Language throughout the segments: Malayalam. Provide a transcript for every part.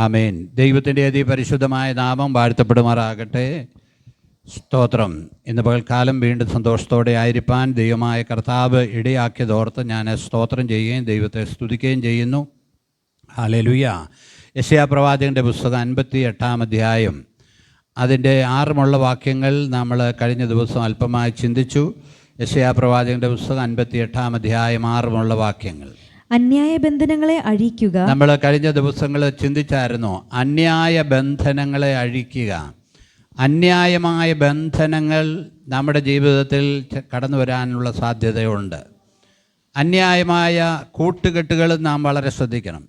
ആമേൻ. ദൈവത്തിന്റെ അതിപരിശുദ്ധമായ നാമം വാഴ്ത്തപ്പെടുമാറാകട്ടെ. സ്തോത്രം. ഇന്ന് പകൽക്കാലം വീണ്ടും സന്തോഷത്തോടെ ആയിരിക്കാൻ ദൈവമായ കർത്താവ് ഇടയാക്കിയതോർത്ത് ഞാൻ സ്തോത്രം ചെയ്യുകയും ദൈവത്തെ സ്തുതിക്കുകയും ചെയ്യുന്നു. ഹാലലുയ യശയാ പ്രവാചകന്റെ പുസ്തകം അൻപത്തി എട്ടാം അധ്യായം. അതിന്റെ ആറുമുള്ള വാക്യങ്ങൾ നമ്മൾ കഴിഞ്ഞ ദിവസം അല്പമായി ചിന്തിച്ചു. യശയാ പ്രവാചകന്റെ പുസ്തകം അൻപത്തി എട്ടാം അധ്യായം ആറുമുള്ള വാക്യങ്ങൾ. അന്യായ ബന്ധനങ്ങളെ അഴിക്കുക. നമ്മൾ കഴിഞ്ഞ ദിവസങ്ങൾ ചിന്തിച്ചായിരുന്നു അന്യായ ബന്ധനങ്ങളെ അഴിക്കുക. അന്യായമായ ബന്ധനങ്ങൾ നമ്മുടെ ജീവിതത്തിൽ കടന്നു വരാനുള്ള സാധ്യതയുണ്ട്. അന്യായമായ കൂട്ടുകെട്ടുകൾ നാം വളരെ ശ്രദ്ധിക്കണം.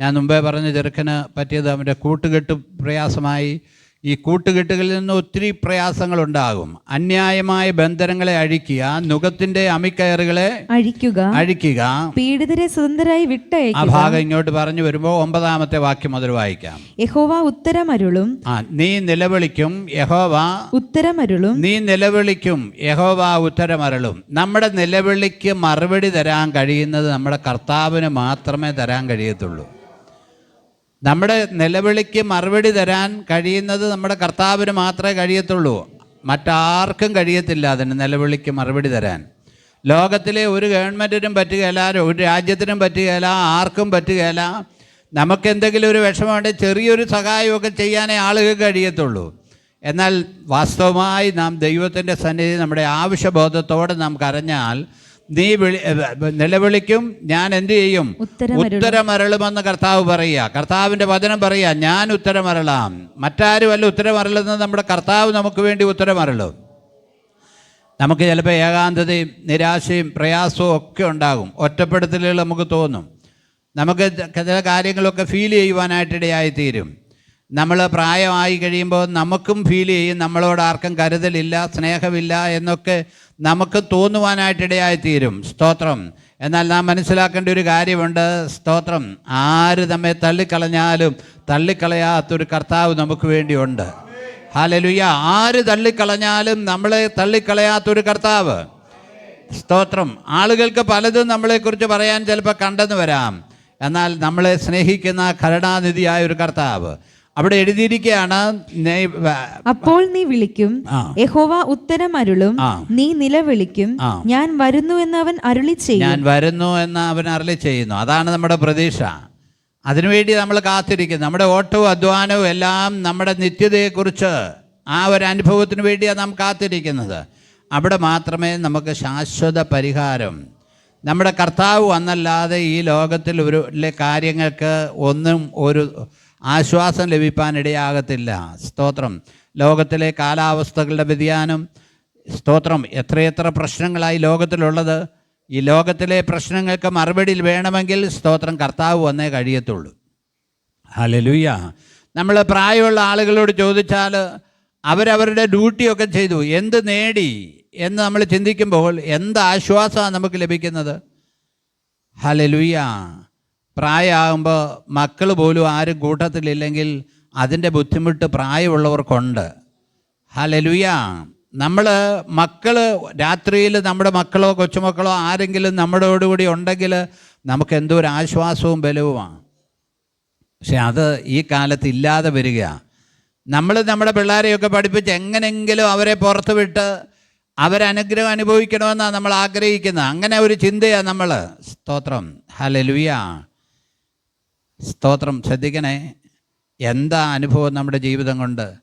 ഞാൻ മുമ്പേ പറഞ്ഞ ചെറുക്കന് പറ്റിയത് അവന്റെ കൂട്ടുകെട്ട് പ്രയാസമായി ഈ കൂട്ടുകെട്ടുകളിൽ നിന്ന് ഒത്തിരി പ്രയാസങ്ങളുണ്ടാകും. അന്യായമായ ബന്ധനങ്ങളെ അഴിക്കുക നുഖത്തിന്റെ അമിക്കയറുകളെ അഴിക്കുക അഴിക്കുക. പീഡിതരെ സ്വതന്ത്രരായി ആ ഭാഗം ഇങ്ങോട്ട് പറഞ്ഞു വരുമ്പോൾ ഒമ്പതാമത്തെ വാക്യം മുതൽ വായിക്കാം. യഹോവ ഉത്തരമരുളും ആ നീ നിലവിളിക്കും യഹോവ ഉത്തരമരുളും. നീ നിലവിളിക്കും യഹോവ ഉത്തരമരുളും. നമ്മുടെ നിലവിളിക്ക് മറുപടി തരാൻ കഴിയുന്നത് നമ്മുടെ കർത്താവിന് മാത്രമേ തരാൻ കഴിയത്തുള്ളൂ. നമ്മുടെ നിലവിളിക്ക് മറുപടി തരാൻ കഴിയുന്നത് നമ്മുടെ കർത്താവിന് മാത്രമേ കഴിയത്തുള്ളൂ. മറ്റാർക്കും കഴിയത്തില്ല അതിന് നിലവിളിക്ക് മറുപടി തരാൻ. ലോകത്തിലെ ഒരു ഗവൺമെന്റിനും പറ്റുകയില്ല ഒരു രാജ്യത്തിനും പറ്റുകയില്ല ആർക്കും പറ്റുകയില്ല. നമുക്ക് എന്തെങ്കിലും ഒരു വിഷമമുണ്ടെങ്കിൽ ചെറിയൊരു സഹായമൊക്കെ ചെയ്യാനേ ആളുകൾക്ക് കഴിയത്തുള്ളൂ. എന്നാൽ വാസ്തവമായി നാം ദൈവത്തിന്റെ സന്നിധി നമ്മുടെ ആവശ്യബോധത്തോടെ നാം കരഞ്ഞാൽ നീ വിളി നിലവിളിക്കും ഞാൻ എന്ത് ചെയ്യും? ഉത്തരമരുളും. ഉത്തരമരളുമെന്ന് കർത്താവ് പറയുക. കർത്താവിന്റെ വചനം പറയുക ഞാൻ ഉത്തരമരളാം. മറ്റാരുമല്ല ഉത്തരമരളുന്നത് നമ്മുടെ കർത്താവ് നമുക്ക് വേണ്ടി ഉത്തരമരളും. നമുക്ക് ചിലപ്പോൾ ഏകാന്തതയും നിരാശയും പ്രയാസവും ഒക്കെ ഉണ്ടാകും. ഒറ്റപ്പെടുത്തലുകൾ നമുക്ക് തോന്നും. നമുക്ക് ചില കാര്യങ്ങളൊക്കെ ഫീൽ ചെയ്യുവാനായിട്ടിടയായിത്തീരും. നമ്മൾ പ്രായമായി കഴിയുമ്പോൾ നമുക്കും ഫീൽ ചെയ്യും. നമ്മളോട് ആർക്കും കരുതലില്ല സ്നേഹമില്ല എന്നൊക്കെ നമുക്ക് തോന്നുവാനായിട്ടിടയായിത്തീരും. സ്തോത്രം. എന്നാൽ നാം മനസ്സിലാക്കേണ്ട ഒരു കാര്യമുണ്ട്. സ്തോത്രം. ആര് നമ്മെ തള്ളിക്കളഞ്ഞാലും തള്ളിക്കളയാത്തൊരു കർത്താവ് നമുക്ക് വേണ്ടിയുണ്ട്. ഹാലലുയ്യ ആര് തള്ളിക്കളഞ്ഞാലും നമ്മളെ തള്ളിക്കളയാത്തൊരു കർത്താവ്. സ്തോത്രം. ആളുകൾക്ക് പലതും നമ്മളെക്കുറിച്ച് പറയാൻ ചിലപ്പോൾ കണ്ടെന്ന് വരാം. എന്നാൽ നമ്മളെ സ്നേഹിക്കുന്ന കരുണാനിധിയായ ഒരു കർത്താവ്. അവിടെ എഴുതിയിരിക്കുകയാണ് അപ്പോൾ നീ വിളിക്കും യഹോവ ഉത്തരം അരുളും നീ നിലവിളിക്കും ഞാൻ വരുന്നു എന്ന് അവൻ അരുളി ചെയ്യും. ഞാൻ വരുന്നു എന്ന് അവൻ അരുളി ചെയ്യുന്നു. അതാണ് നമ്മുടെ പ്രതീക്ഷ. അതിനുവേണ്ടി നമ്മൾ കാത്തിരിക്കുന്നു. നമ്മുടെ ഓട്ടവും അധ്വാനവും എല്ലാം നമ്മുടെ നിത്യതയെക്കുറിച്ച് ആ ഒരു അനുഭവത്തിന് വേണ്ടിയാണ് നാം കാത്തിരിക്കുന്നത്. അവിടെ മാത്രമേ നമുക്ക് ശാശ്വത പരിഹാരം. നമ്മുടെ കർത്താവ് വന്നല്ലാതെ ഈ ലോകത്തിൽ ഒരു കാര്യങ്ങൾക്ക് ഒന്നും ഒരു ആശ്വാസം ലഭിക്കാനിടയാകത്തില്ല സ്തോത്രം. ലോകത്തിലെ കാലാവസ്ഥകളുടെ വ്യതിയാനം. സ്തോത്രം. എത്രയെത്ര പ്രശ്നങ്ങളായി ലോകത്തിലുള്ളത്. ഈ ലോകത്തിലെ പ്രശ്നങ്ങൾക്ക് മറുപടി വേണമെങ്കിൽ സ്തോത്രം കർത്താവ് വന്നേ കഴിയത്തുള്ളൂ. ഹലലുയ്യ നമ്മൾ പ്രായമുള്ള ആളുകളോട് ചോദിച്ചാൽ അവരവരുടെ ഡ്യൂട്ടിയൊക്കെ ചെയ്തു. എന്ത് നേടി എന്ന് നമ്മൾ ചിന്തിക്കുമ്പോൾ എന്ത് ആശ്വാസമാണ് നമുക്ക് ലഭിക്കുന്നത്? ഹലലുയ്യ പ്രായമാകുമ്പോൾ മക്കൾ പോലും ആരും കൂട്ടത്തിലില്ലെങ്കിൽ അതിന്റെ ബുദ്ധിമുട്ട് പ്രായമുള്ളവർക്കുണ്ട്. ഹലലുയ നമ്മൾ മക്കൾ രാത്രിയിൽ നമ്മുടെ മക്കളോ കൊച്ചുമക്കളോ ആരെങ്കിലും നമ്മളോടുകൂടി ഉണ്ടെങ്കിൽ നമുക്ക് എന്തോ ഒരു ആശ്വാസവും ബലവുമാണ്. പക്ഷെ അത് ഈ കാലത്ത് ഇല്ലാതെ വരിക. നമ്മൾ നമ്മുടെ പിള്ളേരെയൊക്കെ പഠിപ്പിച്ച് എങ്ങനെങ്കിലും അവരെ പുറത്ത് വിട്ട് അവരനുഗ്രഹം അനുഭവിക്കണമെന്നാണ് നമ്മൾ ആഗ്രഹിക്കുന്നത്. അങ്ങനെ ഒരു ചിന്തയാണ് നമ്മൾ. സ്തോത്രം. ഹലലുയ സ്തോത്രം. ശ്രദ്ധിക്കണേ എന്താ അനുഭവം നമ്മുടെ ജീവിതം കൊണ്ട്?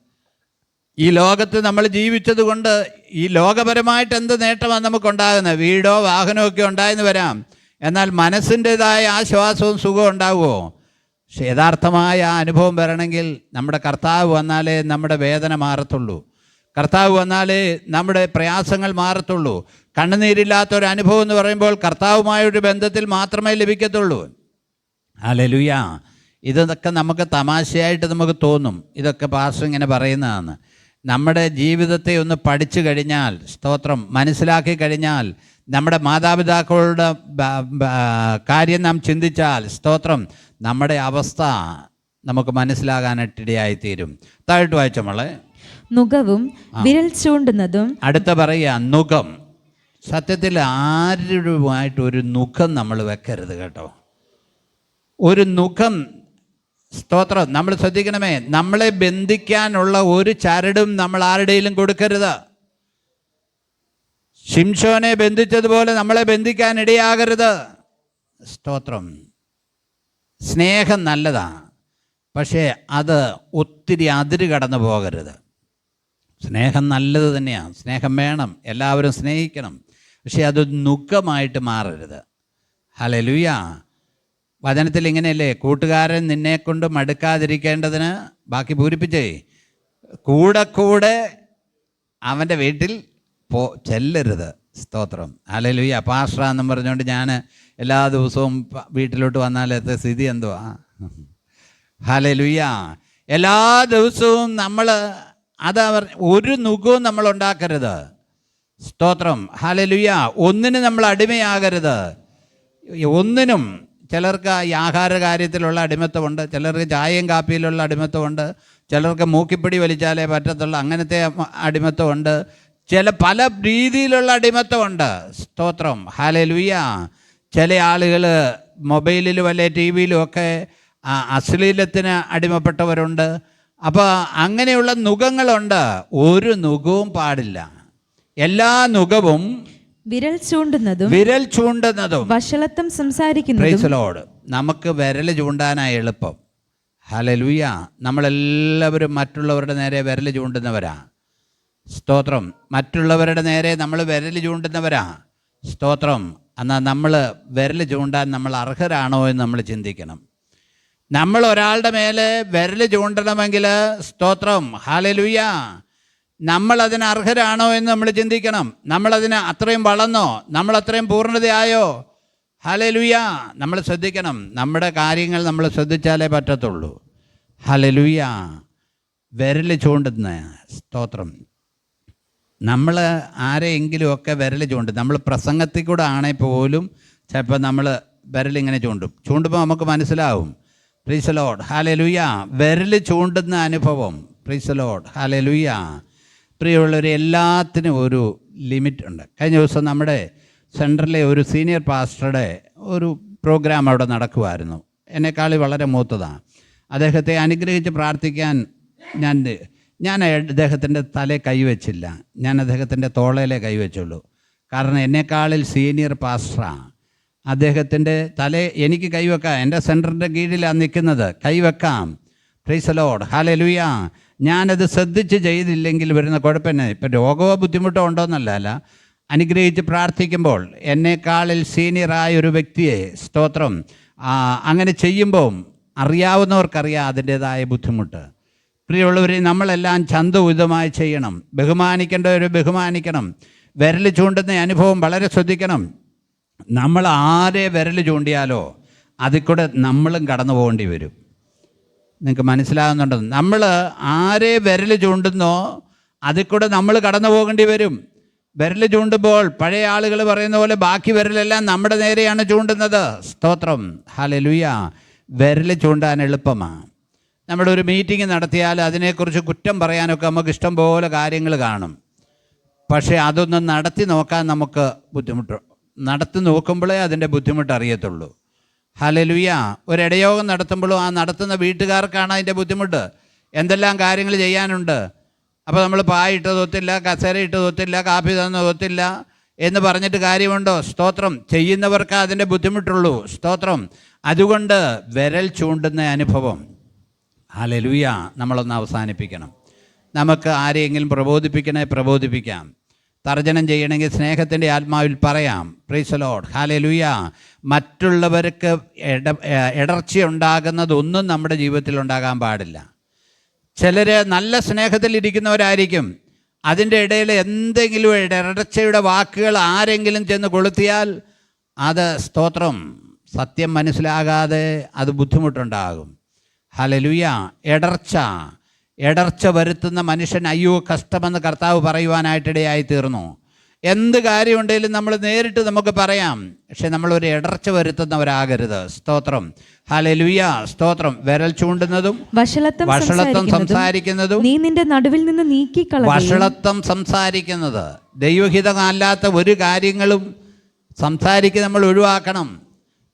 ഈ ലോകത്ത് നമ്മൾ ജീവിച്ചത് കൊണ്ട് ഈ ലോകപരമായിട്ട് എന്ത് നേട്ടമാണ് നമുക്കുണ്ടാകുന്നത്? വീടോ വാഹനമോ ഒക്കെ ഉണ്ടായെന്ന് വരാം. എന്നാൽ മനസ്സിന്റെതായ ആശ്വാസവും സുഖവും ഉണ്ടാകുമോ പക്ഷെ യഥാർത്ഥമായ ആ അനുഭവം വരണമെങ്കിൽ നമ്മുടെ കർത്താവ് വന്നാലേ നമ്മുടെ വേദന മാറത്തുള്ളൂ. കർത്താവ് വന്നാലേ നമ്മുടെ പ്രയാസങ്ങൾ മാറത്തുള്ളൂ. കണ്ണുനീരില്ലാത്തൊരു അനുഭവം എന്ന് പറയുമ്പോൾ കർത്താവുമായൊരു ബന്ധത്തിൽ മാത്രമേ ലഭിക്കത്തുള്ളൂ. ഹല്ലേലൂയ. ഇതൊക്കെ നമുക്ക് തമാശയായിട്ട് നമുക്ക് തോന്നും. ഇതൊക്കെ പാസ്റ്റർ ഇങ്ങനെ പറയുന്നതാണ്. നമ്മുടെ ജീവിതത്തെ ഒന്ന് പഠിച്ചു കഴിഞ്ഞാൽ സ്തോത്രം മനസ്സിലാക്കി കഴിഞ്ഞാൽ നമ്മുടെ മാതാപിതാക്കളുടെ കാര്യം നാം ചിന്തിച്ചാൽ സ്തോത്രം നമ്മുടെ അവസ്ഥ നമുക്ക് മനസ്സിലാകാനായിട്ടിടയായിത്തീരും താഴോട്ട് വായിച്ച മോളെ. നുകവും വിരൽ ചൂണ്ടുന്നതും അടുത്ത പറയുക നുഖം. സത്യത്തിൽ ആരുമായിട്ട് ഒരു നുഖം നമ്മൾ വെക്കരുത് കേട്ടോ. ഒരു നുഖം. സ്തോത്രം. നമ്മൾ ശ്രദ്ധിക്കണമേ. നമ്മളെ ബന്ധിക്കാനുള്ള ഒരു ചരടും നമ്മൾ ആരുടെയിലും കൊടുക്കരുത്. ശിംഷോനെ ബന്ധിച്ചതുപോലെ നമ്മളെ ബന്ധിക്കാൻ ഇടയാകരുത്. സ്തോത്രം. സ്നേഹം നല്ലതാണ് പക്ഷേ അത് ഒത്തിരി അതിര് കടന്നു പോകരുത്. സ്നേഹം നല്ലത് തന്നെയാണ് സ്നേഹം വേണം. എല്ലാവരും സ്നേഹിക്കണം. പക്ഷേ അത് നുഖമായിട്ട് മാറരുത്. ഹലലുയ വചനത്തിൽ ഇങ്ങനെയല്ലേ? കൂട്ടുകാരൻ നിന്നെ കൊണ്ട് മടുക്കാതിരിക്കേണ്ടതിന് ബാക്കി പൂരിപ്പിച്ചേ. കൂടെ കൂടെ അവന്റെ വീട്ടിൽ പോ ചെല്ലരുത്. സ്തോത്രം. ഹലലുയ പാഷ്ര എന്നും പറഞ്ഞുകൊണ്ട് ഞാൻ എല്ലാ ദിവസവും വീട്ടിലോട്ട് വന്നാലത്തെ സ്ഥിതി എന്തുവാ? ഹലലുയ്യ എല്ലാ ദിവസവും നമ്മൾ അത് അവർ ഒരു നുഖവും നമ്മൾ ഉണ്ടാക്കരുത്. സ്തോത്രം. ഹലലുയ്യ ഒന്നിന് നമ്മൾ അടിമയാകരുത്. ഒന്നിനും ചിലർക്ക് ഈ ആഹാര കാര്യത്തിലുള്ള അടിമത്തമുണ്ട് ചിലർക്ക് ചായയും കാപ്പിയിലുള്ള അടിമത്തമുണ്ട് ചിലർക്ക് മൂക്കിപ്പിടി വലിച്ചാലേ പറ്റത്തുള്ളൂ അങ്ങനത്തെ അടിമത്തമുണ്ട്. ചില പല രീതിയിലുള്ള അടിമത്തമുണ്ട്. സ്തോത്രം. ഹാലലുയ്യ ചില ആളുകൾ മൊബൈലിലും അല്ലെ ടി വിയിലും ഒക്കെ അശ്ലീലത്തിന് അടിമപ്പെട്ടവരുണ്ട്. അപ്പോൾ അങ്ങനെയുള്ള നുഖങ്ങളുണ്ട്. ഒരു നുഖവും പാടില്ല. എല്ലാ നുഖവും വിരൽ ചൂണ്ടുന്നതും വിരൽ ചൂണ്ടുന്നതും. വഷളത്വം സംസാരിക്കുന്നതും നമുക്ക് വിരൽ ചൂണ്ടാനായി എളുപ്പം. ഹലലുയ നമ്മളെല്ലാവരും മറ്റുള്ളവരുടെ നേരെ വിരൽ ചൂണ്ടുന്നവരാ. സ്തോത്രം. മറ്റുള്ളവരുടെ നേരെ നമ്മൾ വിരൽ ചൂണ്ടുന്നവരാ. സ്തോത്രം. എന്നാൽ നമ്മൾ വിരൽ ചൂണ്ടാൻ നമ്മൾ അർഹരാണോ എന്ന് നമ്മൾ ചിന്തിക്കണം. നമ്മൾ ഒരാളുടെ മേലെ വിരൽ ചൂണ്ടണമെങ്കിൽ സ്തോത്രം. ഹാലലുയ നമ്മൾ അതിന് അർഹരാണോ എന്ന് നമ്മൾ ചിന്തിക്കണം. നമ്മളതിന് അത്രയും വളർന്നോ? നമ്മൾ അത്രയും പൂർണതയായോ? ഹലലുയ നമ്മൾ ശ്രദ്ധിക്കണം. നമ്മുടെ കാര്യങ്ങൾ നമ്മൾ ശ്രദ്ധിച്ചാലേ പറ്റത്തുള്ളൂ. ഹലലുയ വിരൽ ചൂണ്ടുന്ന സ്തോത്രം. നമ്മൾ ആരെയെങ്കിലുമൊക്കെ വിരൽ ചൂണ്ടും. നമ്മൾ പ്രസംഗത്തിൽ കൂടെ ആണേ പോലും ചിലപ്പോൾ നമ്മൾ വിരലിങ്ങനെ ചൂണ്ടും. ചൂണ്ടുമ്പോൾ നമുക്ക് മനസ്സിലാവും. പ്രീസലോഡ് ഹാലെ ലുയ്യ വിരൽ ചൂണ്ടുന്ന അനുഭവം. പ്രീസലോഡ് ഹാലെ ലുയ്യ പ്രിയമുള്ളവർ എല്ലാത്തിനും ഒരു ലിമിറ്റ് ഉണ്ട്. കഴിഞ്ഞ ദിവസം നമ്മുടെ സെന്ററിലെ ഒരു സീനിയർ പാസ്റ്ററുടെ ഒരു പ്രോഗ്രാം അവിടെ നടക്കുമായിരുന്നു എന്നെക്കാളി വളരെ മൂത്തതാണ്. അദ്ദേഹത്തെ അനുഗ്രഹിച്ച് പ്രാർത്ഥിക്കാൻ ഞാൻ ഞാൻ അദ്ദേഹത്തിന്റെ തലേ കൈവച്ചില്ല ഞാൻ അദ്ദേഹത്തിന്റെ തോളയിലേ കൈവച്ചുള്ളൂ കാരണം എന്നെക്കാളിൽ സീനിയർ പാസ്റ്ററാണ്. അദ്ദേഹത്തിന്റെ തല എനിക്ക് കൈവെക്കാം എന്റെ സെന്ററിന്റെ കീഴിലാണ് നിൽക്കുന്നത്. കൈവെക്കാം പ്രീസലോഡ് ഹാലെ ലുയ ഞാനത് ശ്രദ്ധിച്ച് ചെയ്തില്ലെങ്കിൽ വരുന്ന കുഴപ്പമെന്നെ? ഇപ്പം രോഗമോ ബുദ്ധിമുട്ടോ ഉണ്ടോയെന്നല്ല അല്ല. അനുഗ്രഹിച്ച് പ്രാർത്ഥിക്കുമ്പോൾ എന്നെക്കാളിൽ സീനിയറായ ഒരു വ്യക്തിയെ സ്തോത്രം അങ്ങനെ ചെയ്യുമ്പോൾ അറിയാവുന്നവർക്കറിയാം അതിന്റേതായ ബുദ്ധിമുട്ട്. പ്രിയമുള്ളവരെ നമ്മളെല്ലാം ചന്തഉചിതമായി ചെയ്യണം. ബഹുമാനിക്കേണ്ടവരെ ബഹുമാനിക്കണം. വിരൽ ചൂണ്ടുന്ന അനുഭവം വളരെ ശ്രദ്ധിക്കണം. നമ്മൾ ആരെ വിരൽ ചൂണ്ടിയാലോ അതിൽ കൂടെ നമ്മളും കടന്നു പോകേണ്ടി വരും. നിങ്ങൾക്ക് മനസ്സിലാകുന്നുണ്ടെന്ന് നമ്മൾ ആരെ വിരൽ ചൂണ്ടുന്നോ അതിൽ കൂടെ നമ്മൾ കടന്നു പോകേണ്ടി വരും. വിരൽ ചൂണ്ടുമ്പോൾ പഴയ ആളുകൾ പറയുന്ന പോലെ ബാക്കി വിരലെല്ലാം നമ്മുടെ നേരെയാണ് ചൂണ്ടുന്നത്. സ്തോത്രം. ഹലലുയ വിരൽ ചൂണ്ടാൻ എളുപ്പമാണ്. നമ്മുടെ ഒരു മീറ്റിംഗ് നടത്തിയാൽ അതിനെക്കുറിച്ച് കുറ്റം പറയാനൊക്കെ നമുക്ക് ഇഷ്ടം പോലെ കാര്യങ്ങൾ കാണും. പക്ഷേ അതൊന്ന് നടത്തി നോക്കാൻ നമുക്ക് ബുദ്ധിമുട്ട് നടത്തി നോക്കുമ്പോഴേ അതിന്റെ ബുദ്ധിമുട്ട് അറിയത്തുള്ളൂ. ഹലലുയ ഒരിടയോഗം നടത്തുമ്പോഴും ആ നടത്തുന്ന വീട്ടുകാർക്കാണ് അതിന്റെ ബുദ്ധിമുട്ട്. എന്തെല്ലാം കാര്യങ്ങൾ ചെയ്യാനുണ്ട്? അപ്പോൾ നമ്മൾ പായിട്ട് തൊത്തില്ല കസേര ഇട്ട് തൊത്തില്ല കാപ്പി തന്ന് തൊത്തില്ല എന്ന് പറഞ്ഞിട്ട് കാര്യമുണ്ടോ? സ്തോത്രം. ചെയ്യുന്നവർക്ക് അതിന്റെ ബുദ്ധിമുട്ടുള്ളൂ. സ്തോത്രം. അതുകൊണ്ട് വിരൽ ചൂണ്ടുന്ന അനുഭവം. ഹലലുയ നമ്മളൊന്ന് അവസാനിപ്പിക്കണം. നമുക്ക് ആരെയെങ്കിലും പ്രബോധിപ്പിക്കണേ പ്രബോധിപ്പിക്കാം. തർജനം ചെയ്യണമെങ്കിൽ സ്നേഹത്തിന്റെ ആത്മാവിൽ പറയാം. പ്രീസലോഡ് ഹാലലുയ മറ്റുള്ളവർക്ക് ഇട ഇടർച്ച ഉണ്ടാകുന്നതൊന്നും നമ്മുടെ ജീവിതത്തിൽ ഉണ്ടാകാൻ പാടില്ല. ചിലർ നല്ല സ്നേഹത്തിലിരിക്കുന്നവരായിരിക്കും അതിന്റെ ഇടയിൽ എന്തെങ്കിലും ഇടർച്ചയുടെ വാക്കുകൾ ആരെങ്കിലും ചെന്ന് കൊളുത്തിയാൽ അത് സ്തോത്രം. സത്യം മനസ്സിലാകാതെ അത് ബുദ്ധിമുട്ടുണ്ടാകും. ഹലലുയ ഇടർച്ച ഇടർച്ച വരുത്തുന്ന മനുഷ്യൻ അയ്യോ കഷ്ടമെന്ന് കർത്താവ് പറയുവാനായിട്ടിടയായി തീർന്നു. എന്ത് കാര്യമുണ്ടെങ്കിലും നമ്മൾ നേരിട്ട് നമുക്ക് പറയാം. പക്ഷെ നമ്മളൊരു ഇടർച്ച വരുത്തുന്നവരാകരുത്. സ്തോത്രം. ഹലലുയ സ്തോത്രം. വിരൽ ചൂണ്ടുന്നതും വഷളത്വം സംസാരിക്കുന്നതും സംസാരിക്കുന്നതും നീ നിന്റെ നടുവിൽ നിന്ന് നീക്കി വഷളത്വം സംസാരിക്കുന്നത്. ദൈവഹിതമല്ലാത്ത ഒരു കാര്യങ്ങളും സംസാരിക്കുക നമ്മൾ ഒഴിവാക്കണം.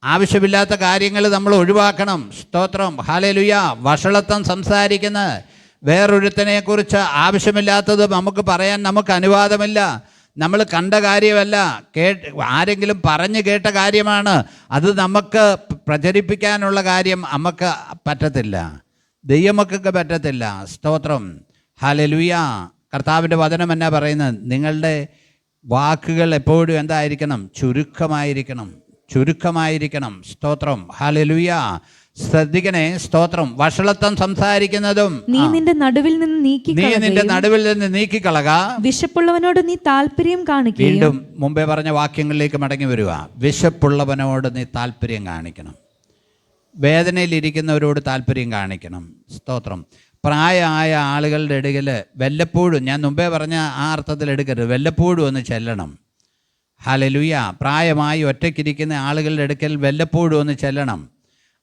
ആവശ്യമില്ലാത്ത കാര്യങ്ങൾ നമ്മൾ ഒഴിവാക്കണം. സ്തോത്രം. ഹാലലുയ വഷളത്വം സംസാരിക്കുന്ന വേറൊരുത്തനെ കുറിച്ച് ആവശ്യമില്ലാത്തത് നമുക്ക് പറയാൻ നമുക്ക് അനുവാദമില്ല. നമ്മൾ കണ്ട കാര്യമല്ല. കേട്ട് ആരെങ്കിലും പറഞ്ഞു കേട്ട കാര്യമാണ്. അത് നമുക്ക് പ്രചരിപ്പിക്കാനുള്ള കാര്യം നമുക്ക് പറ്റത്തില്ല. ദൈവമക്കൾക്ക് പറ്റത്തില്ല. സ്തോത്രം. ഹലലുയ കർത്താവിന്റെ വചനം എന്നാ പറയുന്നത്? നിങ്ങളുടെ വാക്കുകൾ എപ്പോഴും എന്തായിരിക്കണം? ചുരുക്കമായിരിക്കണം. ചുരുക്കമായിരിക്കണം. സ്തോത്രം. ഹാലലുയ ശ്രദ്ധിക്കണേ സ്തോത്രം. വഷളത്വം സംസാരിക്കുന്നതും. നീ നിന്റെ നടുവിൽ നിന്ന് നീക്കി നീ നിന്റെ നടുവിൽ നിന്ന് നീക്കിക്കളക. വിശപ്പുള്ളവനോട് നീ താല്പര്യം കാണിക്കുക വീണ്ടും മുമ്പേ പറഞ്ഞ വാക്യങ്ങളിലേക്ക് മടങ്ങി വരിക. വിശപ്പുള്ളവനോട് നീ താല്പര്യം കാണിക്കണം. വേദനയിലിരിക്കുന്നവരോട് താല്പര്യം കാണിക്കണം. സ്തോത്രം. പ്രായമായ ആളുകളുടെ ഇടയിൽ വല്ലപ്പോഴും ഞാൻ മുമ്പേ പറഞ്ഞ ആ അർത്ഥത്തിൽ എടുക്കരുത് വല്ലപ്പോഴും ഒന്ന് ചെല്ലണം. ഹലലുയ പ്രായമായി ഒറ്റയ്ക്കിരിക്കുന്ന ആളുകളുടെ അടുക്കൽ വല്ലപ്പോഴും ഒന്ന് ചെല്ലണം.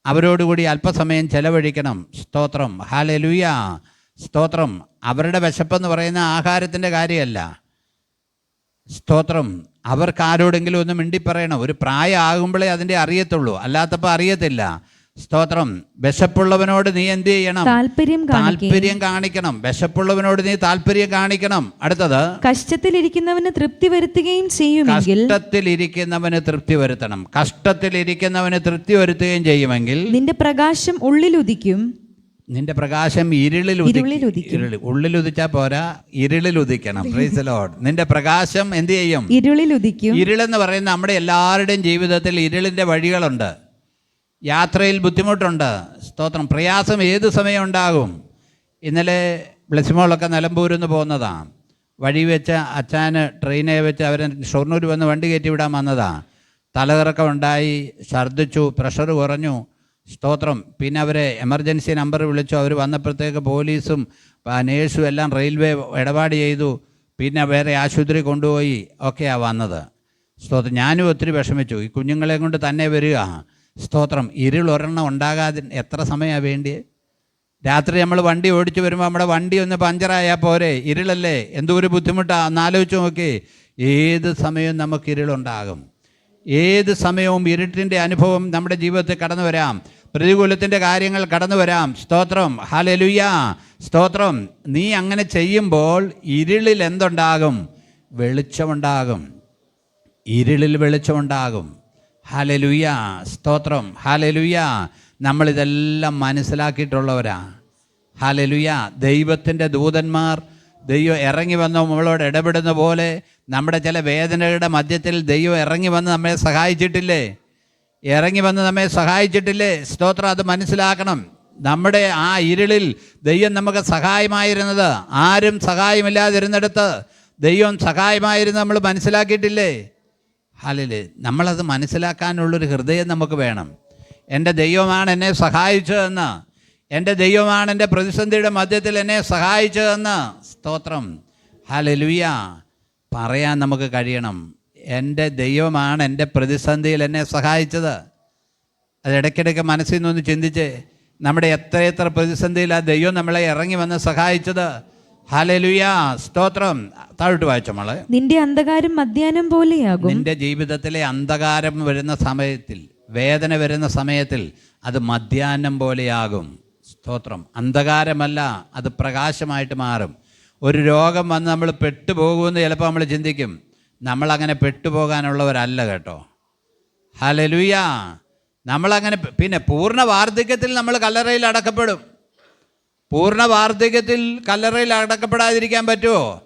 അവരോടുകൂടി അല്പസമയം ചെലവഴിക്കണം. സ്തോത്രം. ഹാലലുയ. സ്തോത്രം. അവരുടെ വിശപ്പെന്ന് പറയുന്ന ആഹാരത്തിന്റെ കാര്യമല്ല. സ്തോത്രം. അവർക്കാരോടെങ്കിലും ഒന്ന് മിണ്ടിപ്പറയണം. ഒരു പ്രായമാകുമ്പോഴേ അതിന്റെ അറിയത്തുള്ളൂ. അല്ലാത്തപ്പോൾ അറിയത്തില്ല. സ്തോത്രം. വിശപ്പുള്ളവനോട് നീ എന്ത് ചെയ്യണം? താല്പര്യം താല്പര്യം കാണിക്കണം. വിശപ്പുള്ളവനോട് നീ താല്പര്യം കാണിക്കണം. അടുത്തത്. കഷ്ടത്തിലിരിക്കുന്നവന് തൃപ്തി വരുത്തുകയും ചെയ്യുമെങ്കിൽ കഷ്ടത്തിലിരിക്കുന്നവന് തൃപ്തി വരുത്തണം. കഷ്ടത്തിലിരിക്കുന്നവന് തൃപ്തി വരുത്തുകയും ചെയ്യുമെങ്കിൽ നിന്റെ പ്രകാശം ഉള്ളിലുദിക്കും. നിന്റെ പ്രകാശം ഇരുളിൽ ഇരുളിൽ ഉദിക്കും. ഉള്ളിൽ ഉദിച്ചാ പോരാ ഇരുളിൽ ഉദിക്കണം നിന്റെ പ്രകാശം എന്ത് ചെയ്യും? ഇരുളിൽ ഉദിക്കും ഇരുളെന്ന് പറയുന്ന നമ്മുടെ എല്ലാവരുടെയും ജീവിതത്തിൽ ഇരുളിന്റെ വഴികളുണ്ട്. യാത്രയിൽ ബുദ്ധിമുട്ടുണ്ട്. സ്തോത്രം. പ്രയാസം ഏത് സമയം ഉണ്ടാകും ഇന്നലെ ബ്ലസിമോളൊക്കെ നിലമ്പൂരിൽ പോകുന്നതാണ് വഴി വെച്ച് അച്ചാന് ട്രെയിനെ വെച്ച് അവരെ ഷൊർണൂർ വന്ന് വണ്ടി കയറ്റി വിടാൻ വന്നതാണ് തലകറക്കം ഉണ്ടായി ഛർദ്ദിച്ചു പ്രഷർ കുറഞ്ഞു. സ്തോത്രം. പിന്നെ അവരെ എമർജൻസി നമ്പർ വിളിച്ചു. അവർ വന്നപ്പോഴത്തേക്ക് പോലീസും നേഴ്സും എല്ലാം റെയിൽവേ ഇടപാട് ചെയ്തു. പിന്നെ വേറെ ആശുപത്രി കൊണ്ടുപോയി. ഒക്കെയാണ് വന്നത്. സ്തോത്രം. ഞാനും ഒത്തിരി വിഷമിച്ചു. ഈ കുഞ്ഞുങ്ങളെ കൊണ്ട് തന്നെ വരിക. സ്തോത്രം. ഇരുളൊരെണ്ണം ഉണ്ടാകാതെ എത്ര സമയമാണ് വേണ്ടി രാത്രി നമ്മൾ വണ്ടി ഓടിച്ചു വരുമ്പോൾ നമ്മുടെ വണ്ടി ഒന്ന് പഞ്ചറായാൽ പോരെ? ഇരുളല്ലേ? എന്തോ ഒരു ബുദ്ധിമുട്ടാണ് ഒന്ന് ആലോചിച്ച് നോക്കി. ഏത് സമയവും നമുക്ക് ഇരുളുണ്ടാകും. ഏത് സമയവും ഇരുട്ടിന്റെ അനുഭവം നമ്മുടെ ജീവിതത്തിൽ കടന്നു വരാം. പ്രതികൂലത്തിന്റെ കാര്യങ്ങൾ കടന്നു വരാം. സ്തോത്രം. ഹലലുയ സ്തോത്രം. നീ അങ്ങനെ ചെയ്യുമ്പോൾ ഇരുളിൽ എന്തുണ്ടാകും? വെളിച്ചമുണ്ടാകും. ഇരുളിൽ വെളിച്ചമുണ്ടാകും. ഹാലലുയ്യ സ്തോത്രം. ഹലലുയ നമ്മളിതെല്ലാം മനസ്സിലാക്കിയിട്ടുള്ളവരാ. ഹലലുയ ദൈവത്തിന്റെ ദൂതന്മാർ ദൈവം ഇറങ്ങി വന്ന് നമ്മളോട് ഇടപെടുന്ന പോലെ നമ്മുടെ ചില വേദനകളുടെ മധ്യത്തിൽ ദൈവം ഇറങ്ങി വന്ന് നമ്മെ സഹായിച്ചിട്ടില്ലേ? ഇറങ്ങി വന്ന് നമ്മെ സഹായിച്ചിട്ടില്ലേ? സ്തോത്രം അത് മനസ്സിലാക്കണം. നമ്മുടെ ആ ഇരുളിൽ ദൈവം നമുക്ക് സഹായമായിരുന്നത്. ആരും സഹായമില്ലാതിരുന്നിടത്ത് ദൈവം സഹായമായിരുന്നു നമ്മൾ മനസ്സിലാക്കിയിട്ടില്ലേ? ഹാലിൽ. നമ്മളത് മനസ്സിലാക്കാനുള്ളൊരു ഹൃദയം നമുക്ക് വേണം. എന്റെ ദൈവമാണ് എന്നെ സഹായിച്ചതെന്ന്. എന്റെ ദൈവമാണ് എന്റെ പ്രതിസന്ധിയുടെ മധ്യത്തിൽ എന്നെ സഹായിച്ചതെന്ന്. സ്തോത്രം. ഹലലുവിയ പറയാൻ നമുക്ക് കഴിയണം. എന്റെ ദൈവമാണ് എന്റെ പ്രതിസന്ധിയിൽ എന്നെ സഹായിച്ചത്. അത് ഇടയ്ക്കിടയ്ക്ക് മനസ്സിൽ നിന്നൊന്ന് ചിന്തിച്ച് നമ്മുടെ എത്ര എത്ര പ്രതിസന്ധിയിൽ ആ ദൈവം നമ്മളെ ഇറങ്ങി വന്ന് സഹായിച്ചത്. സ്തോത്രം. താഴോട്ട് വായിച്ചോ മോളെ. നിന്റെ അന്ധകാരം മധ്യാനം പോലെയാകും. നിന്റെ ജീവിതത്തിലെ അന്ധകാരം വരുന്ന സമയത്തിൽ വേദന വരുന്ന സമയത്തിൽ അത് മധ്യാഹ്നം പോലെയാകും. സ്തോത്രം. അന്ധകാരമല്ല അത് പ്രകാശമായിട്ട് മാറും. ഒരു രോഗം വന്ന് നമ്മൾ പെട്ടുപോകുമെന്ന് ചിലപ്പോൾ നമ്മൾ ചിന്തിക്കും. നമ്മളങ്ങനെ പെട്ടുപോകാനുള്ളവരല്ല കേട്ടോ. ഹലലുയ നമ്മളങ്ങനെ പിന്നെ പൂർണ വാർദ്ധക്യത്തിൽ നമ്മൾ കല്ലറയിൽ അടക്കപ്പെടും. പൂർണ വാർദ്ധക്യത്തിൽ കല്ലറയിൽ അടക്കപ്പെടാതിരിക്കാൻ പറ്റുമോ?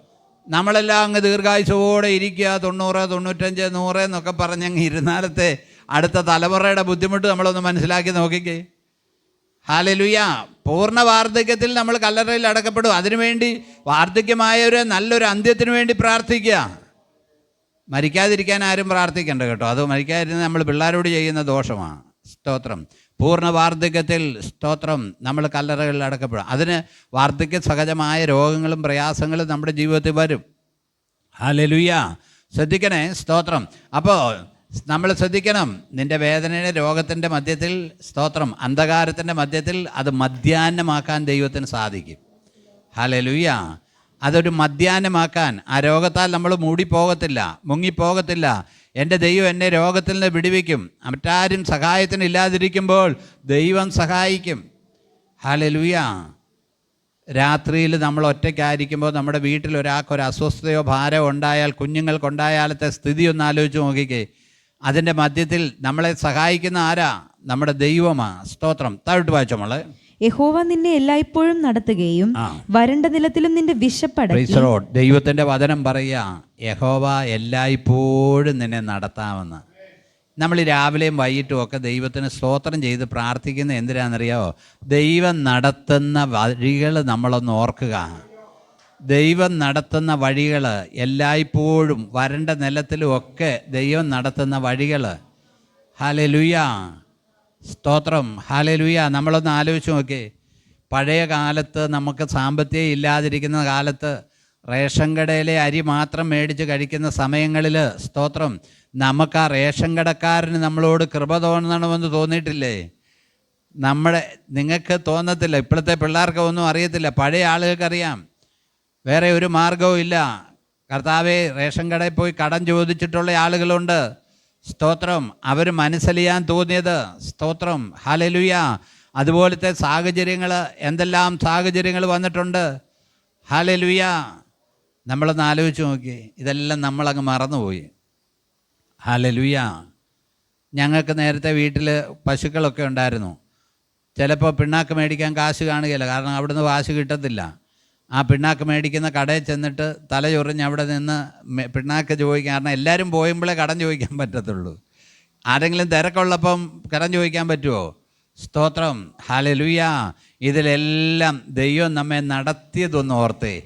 നമ്മളെല്ലാം അങ്ങ് ദീർഘായുസോടെ ഇരിക്കുക തൊണ്ണൂറ് തൊണ്ണൂറ്റഞ്ച് നൂറ് എന്നൊക്കെ പറഞ്ഞങ്ങ് ഇരുന്നാലത്തെ അടുത്ത തലമുറയുടെ ബുദ്ധിമുട്ട് നമ്മളൊന്ന് മനസ്സിലാക്കി നോക്കിക്കേ. ഹാലലുയ. പൂർണ വാർദ്ധക്യത്തിൽ നമ്മൾ കല്ലറയിൽ അടക്കപ്പെടും. അതിനുവേണ്ടി വാർദ്ധക്യമായവരെ നല്ലൊരു അന്ത്യത്തിന് വേണ്ടി പ്രാർത്ഥിക്കുക. മരിക്കാതിരിക്കാൻ ആരും പ്രാർത്ഥിക്കണ്ട കേട്ടോ. അത് മരിക്കാതിരുന്ന നമ്മൾ പിള്ളേരോട് ചെയ്യുന്ന ദോഷമാണ്. സ്തോത്രം. പൂർണ വാർദ്ധക്യത്തിൽ സ്തോത്രം നമ്മൾ കല്ലറകളിൽ അടക്കപ്പെടും. അതിന് വാർദ്ധക്യ സഹജമായ രോഗങ്ങളും പ്രയാസങ്ങളും നമ്മുടെ ജീവിതത്തിൽ വരും. ഹാലലുയ്യ ശ്രദ്ധിക്കണേ സ്തോത്രം. അപ്പോൾ നമ്മൾ ശ്രദ്ധിക്കണം നിന്റെ വേദനയുടെ രോഗത്തിന്റെ മധ്യത്തിൽ സ്തോത്രം അന്ധകാരത്തിന്റെ മധ്യത്തിൽ അത് മധ്യാഹ്നമാക്കാൻ ദൈവത്തിന് സാധിക്കും. ഹാലലുയ്യ അതൊരു മധ്യാഹ്നമാക്കാൻ ആ രോഗത്താൽ നമ്മൾ മൂടിപ്പോകത്തില്ല മുങ്ങിപ്പോകത്തില്ല എന്റെ ദൈവം എന്നെ രോഗത്തിൽ നിന്ന് വിടുവിക്കും. മറ്റാരും സഹായത്തിന് ഇല്ലാതിരിക്കുമ്പോൾ ദൈവം സഹായിക്കും. ഹാലലുയ രാത്രിയിൽ നമ്മൾ ഒറ്റയ്ക്കായിരിക്കുമ്പോൾ നമ്മുടെ വീട്ടിൽ ഒരാൾക്കൊരു അസ്വസ്ഥതയോ ഭാരമോ ഉണ്ടായാൽ കുഞ്ഞുങ്ങൾക്കുണ്ടായാലത്തെ സ്ഥിതി ഒന്ന് ആലോചിച്ച് നോക്കിക്കേ. അതിന്റെ മധ്യത്തിൽ നമ്മളെ സഹായിക്കുന്ന ആരാ? നമ്മുടെ ദൈവമാ. സ്തോത്രം. താഴോട്ട് വായിച്ചോ നമ്മൾ യഹോവ നിന്നെ എല്ലായ്പ്പോഴും നടത്തുകയും വരണ്ട നിലത്തിലും നിന്റെ വിശപ്പടക്കി. ദൈവത്തിന്റെ വചനം പറയാ യഹോവ എല്ലായ്പ്പോഴും നിന്നെ നടത്താമെന്ന്. നമ്മൾ ഈ രാവിലെയും വൈകിട്ടും ഒക്കെ ദൈവത്തിന് സ്തോത്രം ചെയ്ത് പ്രാർത്ഥിക്കുന്ന എന്തിനാണെന്നറിയാമോ ദൈവം നടത്തുന്ന വഴികൾ നമ്മളൊന്ന് ഓർക്കുക. ദൈവം നടത്തുന്ന വഴികൾ എല്ലായ്പ്പോഴും വരണ്ട നിലത്തിലും ഒക്കെ ദൈവം നടത്തുന്ന വഴികൾ. ഹാലലുയ സ്തോത്രം. ഹാലലുയ. നമ്മളൊന്ന് ആലോചിച്ച് നോക്കേ പഴയ കാലത്ത് നമുക്ക് സാമ്പത്തികം ഇല്ലാതിരിക്കുന്ന കാലത്ത് റേഷൻ കടയിലെ അരി മാത്രം മേടിച്ച് കഴിക്കുന്ന സമയങ്ങളിൽ സ്തോത്രം. നമുക്ക് ആ റേഷൻ കടക്കാരന് നമ്മളോട് കൃപ തോന്നണമെന്ന് തോന്നിയിട്ടില്ലേ? നമ്മളെ നിങ്ങൾക്ക് തോന്നത്തില്ല. ഇപ്പോഴത്തെ പിള്ളേർക്ക് ഒന്നും അറിയത്തില്ല. പഴയ ആളുകൾക്കറിയാം. വേറെ ഒരു മാർഗവും ഇല്ല കർത്താവെ റേഷൻ കടയിൽ പോയി കടം ചോദിച്ചിട്ടുള്ള ആളുകളുണ്ട്. സ്തോത്രം. അവർ മനസ്സലിയാൻ തോന്നിയത് സ്തോത്രം. ഹാലലുയ അതുപോലത്തെ സാഹചര്യങ്ങൾ എന്തെല്ലാം സാഹചര്യങ്ങൾ വന്നിട്ടുണ്ട്? ഹാലലുയ നമ്മളൊന്ന് ആലോചിച്ച് നോക്കി. ഇതെല്ലാം നമ്മളങ്ങ് മറന്നുപോയി. ഹാലലുയ ഞങ്ങൾക്ക് നേരത്തെ വീട്ടിൽ പശുക്കളൊക്കെ ഉണ്ടായിരുന്നു. ചിലപ്പോൾ പിണ്ണാക്ക് മേടിക്കാൻ കാശ് കാണുകയില്ല. കാരണം അവിടുന്ന് കാശ് കിട്ടത്തില്ല. ആ പിണ്ണാക്ക് മേടിക്കുന്ന കടയിൽ ചെന്നിട്ട് തല ചൊറിഞ്ഞ് അവിടെ നിന്ന് പിണ്ണാക്ക് ചോദിക്കാൻ കാരണം എല്ലാവരും പോയുമ്പോഴേ കടം ചോദിക്കാൻ പറ്റത്തുള്ളൂ. ആരെങ്കിലും തിരക്കുള്ളപ്പം കടം ചോദിക്കാൻ പറ്റുമോ സ്തോത്രം. ഹലലുയ ഇതിലെല്ലാം ദൈവം നമ്മെ നടത്തിയതൊന്ന് ഓർത്തേ.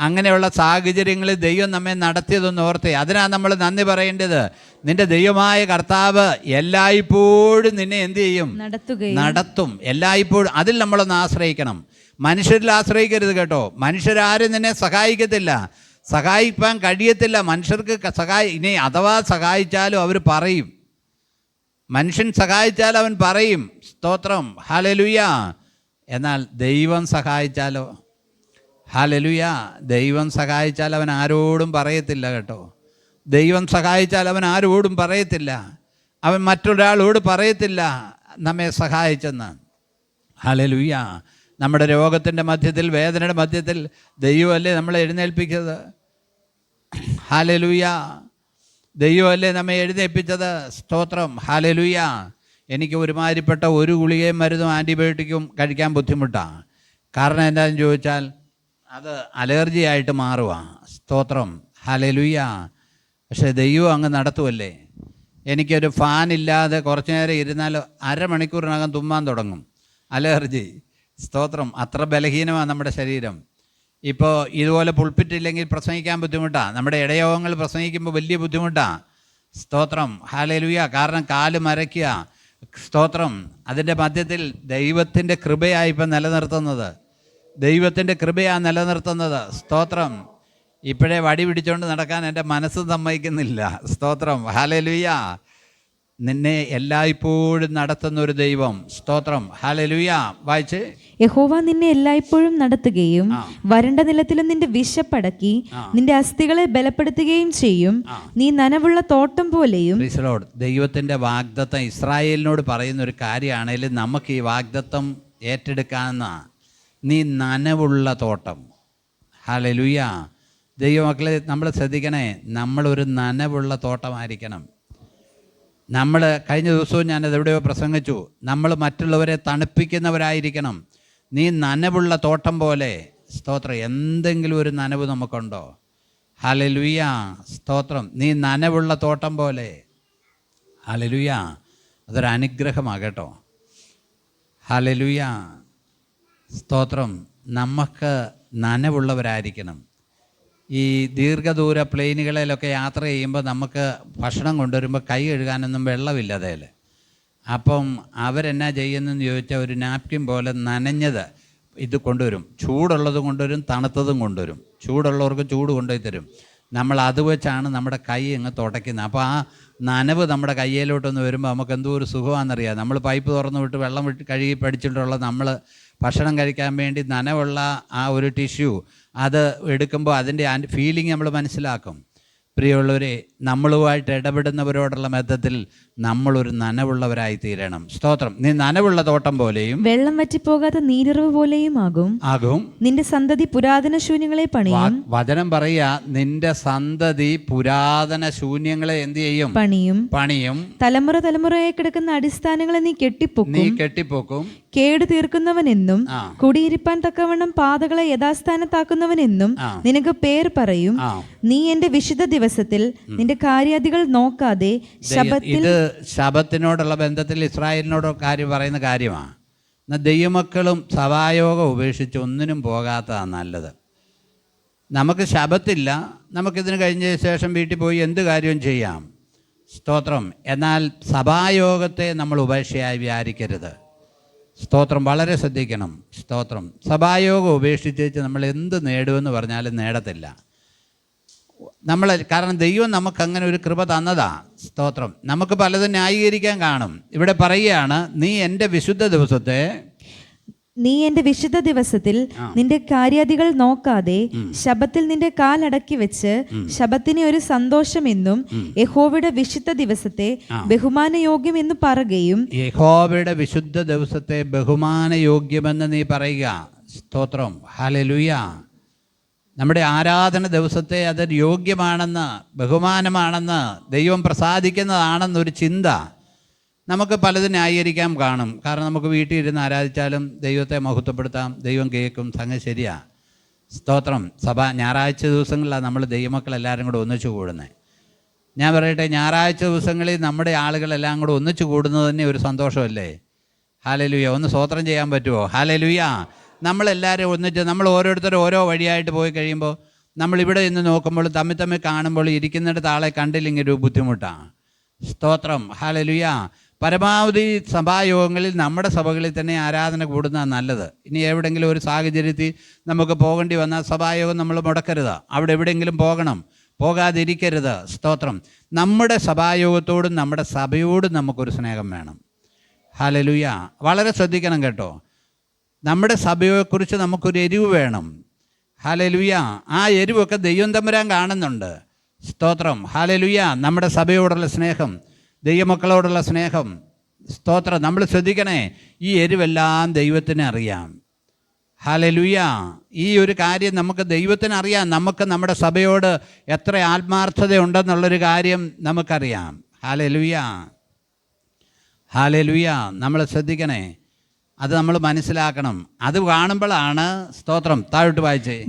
അങ്ങനെയുള്ള സാഹചര്യങ്ങളിൽ ദൈവം നമ്മെ നടത്തിയതൊന്ന് ഓർത്തേ. അതിനാണ് നമ്മൾ നന്ദി പറയേണ്ടത്. നിന്റെ ദൈവമായ കർത്താവ് എല്ലായ്പ്പോഴും നിന്നെ എന്ത് ചെയ്യും? നടത്തും. എല്ലായ്പ്പോഴും അതിൽ നമ്മളൊന്ന് ആശ്രയിക്കണം. മനുഷ്യരിൽ ആശ്രയിക്കരുത് കേട്ടോ. മനുഷ്യരാരും നിന്നെ സഹായിക്കത്തില്ല. സഹായിക്കാൻ കഴിയത്തില്ല. മനുഷ്യർക്ക് സഹായി ഇനി അഥവാ സഹായിച്ചാലും അവർ പറയും. മനുഷ്യൻ സഹായിച്ചാൽ അവൻ പറയും. സ്തോത്രം. ഹാലലുയ എന്നാൽ ദൈവം സഹായിച്ചാലോ? ഹാലലുയ ദൈവം സഹായിച്ചാൽ അവൻ ആരോടും പറയത്തില്ല കേട്ടോ. ദൈവം സഹായിച്ചാൽ അവൻ ആരോടും പറയത്തില്ല. അവൻ മറ്റൊരാളോട് പറയത്തില്ല. നമ്മെ സഹായിച്ചെന്ന്. ഹാലലുയ നമ്മുടെ രോഗത്തിന്റെ മധ്യത്തിൽ വേദനയുടെ മധ്യത്തിൽ ദൈവമല്ലേ നമ്മളെ എഴുന്നേൽപ്പിച്ചത്? ഹാലലൂയ ദൈവമല്ലേ നമ്മെ എഴുന്നേൽപ്പിച്ചത്? സ്തോത്രം. ഹാലലൂയ എനിക്ക് ഒരുമാതിരിപ്പെട്ട ഒരു ഗുളികയും മരുന്നും ആന്റിബയോട്ടിക്കും കഴിക്കാൻ ബുദ്ധിമുട്ടാണ് കാരണം എന്താണെന്ന് ചോദിച്ചാൽ അത് അലർജി ആയിട്ട് മാറുക സ്തോത്രം. ഹാലലൂയ പക്ഷേ ദൈവം അങ്ങ് നടത്തുമല്ലേ എനിക്കൊരു ഫാനില്ലാതെ കുറച്ച് നേരം ഇരുന്നാൽ അരമണിക്കൂറിനകം തുമ്മാൻ തുടങ്ങും. അലർജി. സ്തോത്രം. അത്ര ബലഹീനമാണ് നമ്മുടെ ശരീരം. ഇപ്പോൾ ഇതുപോലെ പുൾപ്പിറ്റില്ലെങ്കിൽ പ്രസംഗിക്കാൻ ബുദ്ധിമുട്ടാണ് നമ്മുടെ ഇടയോഗങ്ങൾ പ്രസംഗിക്കുമ്പോൾ വലിയ ബുദ്ധിമുട്ടാണ് സ്തോത്രം. ഹാലലുയ. കാരണം കാൽ മരയ്ക്കുക. സ്തോത്രം. അതിന്റെ മധ്യത്തിൽ ദൈവത്തിന്റെ കൃപയായി ഇപ്പം നിലനിർത്തുന്നത്. ദൈവത്തിന്റെ കൃപയാണ് നിലനിർത്തുന്നത്. സ്തോത്രം. ഇപ്പോഴേ വടി പിടിച്ചുകൊണ്ട് നടക്കാൻ എന്റെ മനസ്സ് സമ്മതിക്കുന്നില്ല. സ്തോത്രം. ഹാലലുയ. നിന്നെ എല്ലായ്പ്പോഴും നടത്തുന്ന ഒരു ദൈവം. സ്തോത്രം. ഹാലലുയ വായിച്ച്. യഹോവ നിന്നെ എല്ലായ്പ്പോഴും നടത്തുകയും. വരണ്ട നിലത്തിലും നിന്റെ വിശപ്പടക്കി നിന്റെ അസ്ഥികളെ ബലപ്പെടുത്തുകയും ചെയ്യും. നീ നനവുള്ള തോട്ടം പോലെയും ദൈവത്തിന്റെ വാഗ്ദത്തം ഇസ്രായേലിനോട് പറയുന്ന ഒരു കാര്യമാണെങ്കിലും നമുക്ക് ഈ വാഗ്ദത്തം ഏറ്റെടുക്കാവുന്ന നീ നനവുള്ള തോട്ടം. ഹാലലുയ ദൈവമക്കളെ നമ്മൾ ശ്രദ്ധിക്കണേ നമ്മളൊരു നനവുള്ള തോട്ടമായിരിക്കണം. നമ്മൾ കഴിഞ്ഞ ദിവസവും ഞാൻ എവിടെയോ പ്രസംഗിച്ചു. നമ്മൾ മറ്റുള്ളവരെ തണുപ്പിക്കുന്നവരായിരിക്കണം. നീ നനവുള്ള തോട്ടം പോലെ. സ്തോത്രം. എന്തെങ്കിലും ഒരു നനവ് നമുക്കുണ്ടോ? ഹലലുയ സ്തോത്രം. നീ നനവുള്ള തോട്ടം പോലെ. ഹലലുയ അതൊരനുഗ്രഹമാകട്ടോ ഹലലുയ സ്തോത്രം. നമുക്ക് നനവുള്ളവരായിരിക്കണം. ഈ ദീർഘദൂര പ്ലെയിനുകളിലൊക്കെ യാത്ര ചെയ്യുമ്പോൾ നമുക്ക് ഭക്ഷണം കൊണ്ടുവരുമ്പോൾ കൈ കഴുകാനൊന്നും വെള്ളമില്ല അപ്പം അവരെന്നാ ചെയ്യുന്നതെന്ന് ചോദിച്ചാൽ ഒരു നാപ്കിൻ പോലെ നനഞ്ഞത് ഇത് കൊണ്ടുവരും. ചൂടുള്ളത് കൊണ്ടുവരും തണുത്തതും കൊണ്ടുവരും. ചൂടുള്ളവർക്ക് ചൂട് കൊണ്ടുപോയി തരും. നമ്മൾ അത് വെച്ചാണ് നമ്മുടെ കൈ അങ്ങ് തുടയ്ക്കുന്നത്. അപ്പോൾ ആ നനവ് നമ്മുടെ കയ്യിലോട്ടൊന്ന് വരുമ്പോൾ നമുക്ക് എന്തോ ഒരു സുഖമാണെന്നറിയാം. നമ്മൾ പൈപ്പ് തുറന്നു വിട്ട് വെള്ളം വിട്ട് കഴുകി പഠിച്ചിട്ടുള്ള നമ്മൾ ഭക്ഷണം കഴിക്കാൻ വേണ്ടി നനവുള്ള ആ ഒരു ടിഷ്യൂ അത് എടുക്കുമ്പോൾ അതിന്റെ ഫീലിംഗ് നമ്മൾ മനസ്സിലാക്കും. പ്രിയമുള്ളവരെ നമ്മളുമായിട്ട് ഇടപെടുന്നവരോടുള്ള നമ്മൾ ഒരു നനവുള്ളവരായി തീരണം സ്തോത്രം. നീ നനവുള്ള തോട്ടം പോലെയും വെള്ളം വറ്റിപ്പോകാത്ത നീരിറവ് പോലെയും ആകും. ആകും. നിന്റെ സന്തതി പുരാതന ശൂന്യങ്ങളെ പണിയും. വചനം പറയുക നിന്റെ സന്തതി പുരാതന ശൂന്യങ്ങളെ എന്ത് ചെയ്യും? പണിയും. പണിയും. തലമുറ തലമുറയായി കിടക്കുന്ന അടിസ്ഥാനങ്ങളെ നീ നീ കെട്ടിപ്പൊക്കും. കെട്ടിപ്പോക്കും കേട് തീർക്കുന്നവനെന്നും. കുടിയിരിപ്പാൻ തക്കവണ്ണം പാതകളെ യഥാസ്ഥാനത്താക്കുന്നവനെന്നും. നിനക്ക് പേർ പറയും. നീ എന്റെ വിശുദ്ധ ദിവസത്തിൽ നിന്റെ കാര്യാദികൾ നോക്കാതെ ശബത്തിൽ ഇത് ശബത്തിനോടുള്ള ബന്ധത്തിൽ ഇസ്രായേലിനോട് കാര്യം പറയുന്ന കാര്യമാണ് എന്നാൽ ദൈവമക്കളും സഭായോഗം ഉപേക്ഷിച്ച് ഒന്നിനും പോകാത്തതാണ് നല്ലത്. നമുക്ക് ശബത്തില്ല നമുക്കിതിന് കഴിഞ്ഞ ശേഷം വീട്ടിൽ പോയി എന്ത് കാര്യവും ചെയ്യാം. സ്തോത്രം. എന്നാൽ സഭായോഗത്തെ നമ്മൾ ഉപേക്ഷയായി വിചാരിക്കരുത് സ്തോത്രം വളരെ ശ്രദ്ധിക്കണം. സ്തോത്രം. സഭായോഗം ഉപേക്ഷിച്ച് നമ്മൾ എന്ത് നേടുമെന്ന് പറഞ്ഞാലും നേടത്തില്ല. നമ്മൾ കാരണം ദൈവം നമുക്ക് അങ്ങനെ ഒരു കൃപ തന്നതാ. സ്തോത്രം. നമുക്ക് പലതും ന്യായീകരിക്കാൻ കാണും. ഇവിടെ പറയുകയാണ് നീ എന്റെ വിശുദ്ധ ദിവസത്തെ നീ എന്റെ വിശുദ്ധ ദിവസത്തിൽ നിന്റെ കാര്യാദികൾ നോക്കാതെ ശബത്തിൽ നിന്റെ കാലടക്കി വെച്ച് ശബത്തിനെ ഒരു സന്തോഷമെന്നും യഹോവയുടെ വിശുദ്ധ ദിവസത്തെ ബഹുമാനയോഗ്യം എന്ന് പറയുകയും യഹോവയുടെ വിശുദ്ധ ദിവസത്തെ ബഹുമാനയോഗ്യമെന്ന് നീ പറയുക. സ്തോത്രം. ഹലലുയ നമ്മുടെ ആരാധന ദിവസത്തെ അത് യോഗ്യമാണെന്ന് ബഹുമാനമാണെന്ന് ദൈവം പ്രസാദിക്കുന്നതാണെന്നൊരു ചിന്ത നമുക്ക് പലതും ന്യായീകരിക്കാൻ കാണും. കാരണം നമുക്ക് വീട്ടിൽ ഇരുന്ന് ആരാധിച്ചാലും ദൈവത്തെ മഹത്വപ്പെടുത്താം ദൈവം കേൾക്കും സംഗതി ശരിയാ. സ്തോത്രം. സഭ ഞായറാഴ്ച ദിവസങ്ങളിലാണ് നമ്മൾ ദൈവമക്കൾ എല്ലാവരും കൂടെ ഒന്നിച്ചു കൂടുന്നത് ഞാൻ പറയട്ടെ ഞായറാഴ്ച ദിവസങ്ങളിൽ നമ്മുടെ ആളുകളെല്ലാം കൂടെ ഒന്നിച്ചു കൂടുന്നത് തന്നെ ഒരു സന്തോഷമല്ലേ? ഹാലലുയ. ഒന്ന് സ്തോത്രം ചെയ്യാൻ പറ്റുമോ? ഹാലലുയ. നമ്മളെല്ലാവരും ഒന്നിച്ച് നമ്മൾ ഓരോരുത്തരും ഓരോ വഴിയായിട്ട് പോയി കഴിയുമ്പോൾ നമ്മൾ ഇവിടെ നിന്ന് നോക്കുമ്പോൾ തമ്മിൽ തമ്മിൽ കാണുമ്പോൾ ഇരിക്കുന്നിടത്ത് ആളെ കണ്ടില്ലെങ്കിൽ ഒരു ബുദ്ധിമുട്ടാണ്. സ്തോത്രം. ഹാലലുയ പരമാവധി സഭായോഗങ്ങളിൽ നമ്മുടെ സഭകളിൽ തന്നെ ആരാധന കൂടുന്ന നല്ലത്. ഇനി എവിടെയെങ്കിലും ഒരു സാഹചര്യത്തിൽ നമുക്ക് പോകേണ്ടി വന്നാൽ സഭായോഗം നമ്മൾ മുടക്കരുത്. അവിടെ എവിടെയെങ്കിലും പോകണം. പോകാതിരിക്കരുത്. സ്തോത്രം. നമ്മുടെ സഭായോഗത്തോടും നമ്മുടെ സഭയോടും നമുക്കൊരു സ്നേഹം വേണം. ഹാലലുയ വളരെ ശ്രദ്ധിക്കണം കേട്ടോ. നമ്മുടെ സഭയെക്കുറിച്ച് നമുക്കൊരു എരിവ് വേണം. ഹാലലുയ ആ എരിവൊക്കെ ദൈവം തമ്പുരാൻ കാണുന്നുണ്ട്. സ്തോത്രം. ഹാലലുയ നമ്മുടെ സഭയോടുള്ള സ്നേഹം. ദൈവമക്കളോടുള്ള സ്നേഹം. സ്തോത്രം. നമ്മൾ ശ്രദ്ധിക്കണേ ഈ എരിവെല്ലാം ദൈവത്തിന് അറിയാം. ഹാലലുയ ഈ ഒരു കാര്യം നമുക്ക് ദൈവത്തിന് അറിയാം. നമുക്ക് നമ്മുടെ സഭയോട് എത്ര ആത്മാർത്ഥതയുണ്ടെന്നുള്ളൊരു കാര്യം നമുക്കറിയാം. ഹാലലുയ ഹാലലുയ നമ്മൾ ശ്രദ്ധിക്കണേ അത് നമ്മൾ മനസ്സിലാക്കണം. അത് കാണുമ്പോഴാണ് സ്തോത്രം. താഴോട്ട് വായിച്ചേ.